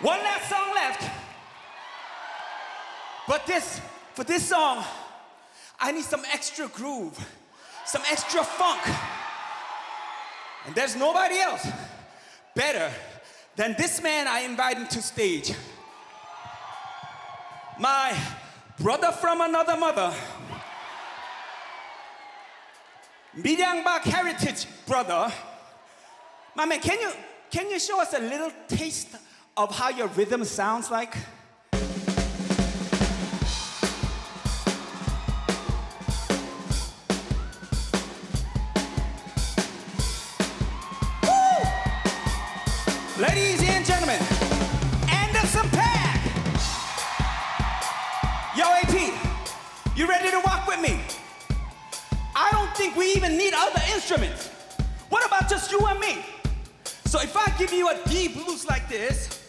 One last song left. But this, for this song, I need some extra groove, some extra funk. And there's nobody else better than this man I invited to stage. My brother from another mother. Miryang박 heritage brother. My man, can you can you show us a little taste of how your rhythm sounds like? Woo! Ladies and gentlemen, Anderson Paak. Yo, AP, you ready to walk with me? I don't think we even need other instruments. What about just you and me? So if I give you a D blues like this,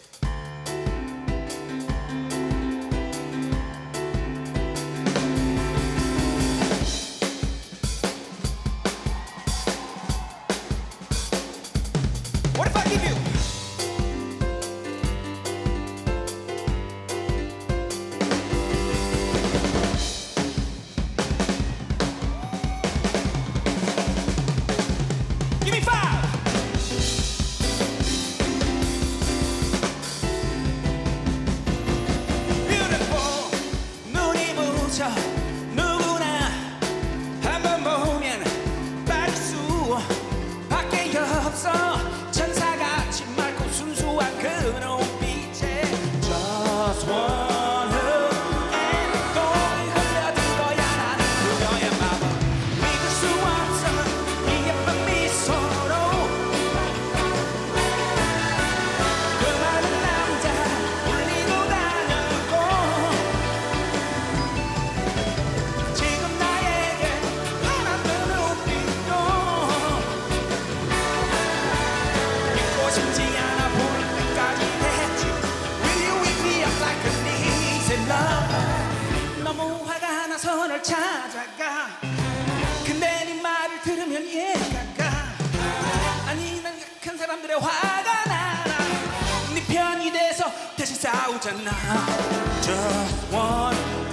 tonight. Just one.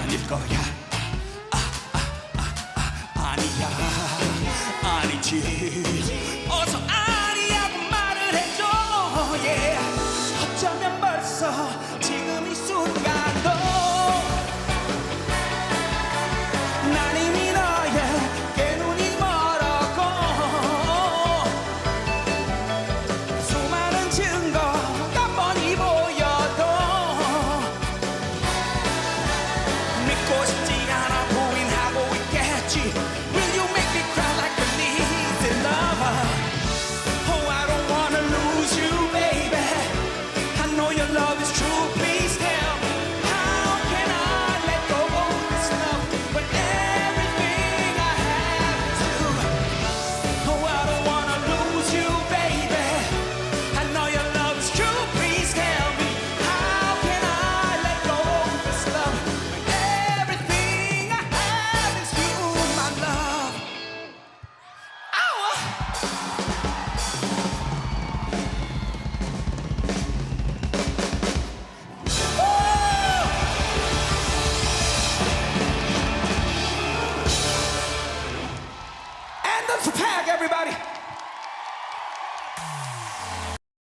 아닐 거야. 아, 아, 아, 아, 아 아니야. 아니지. Gucci.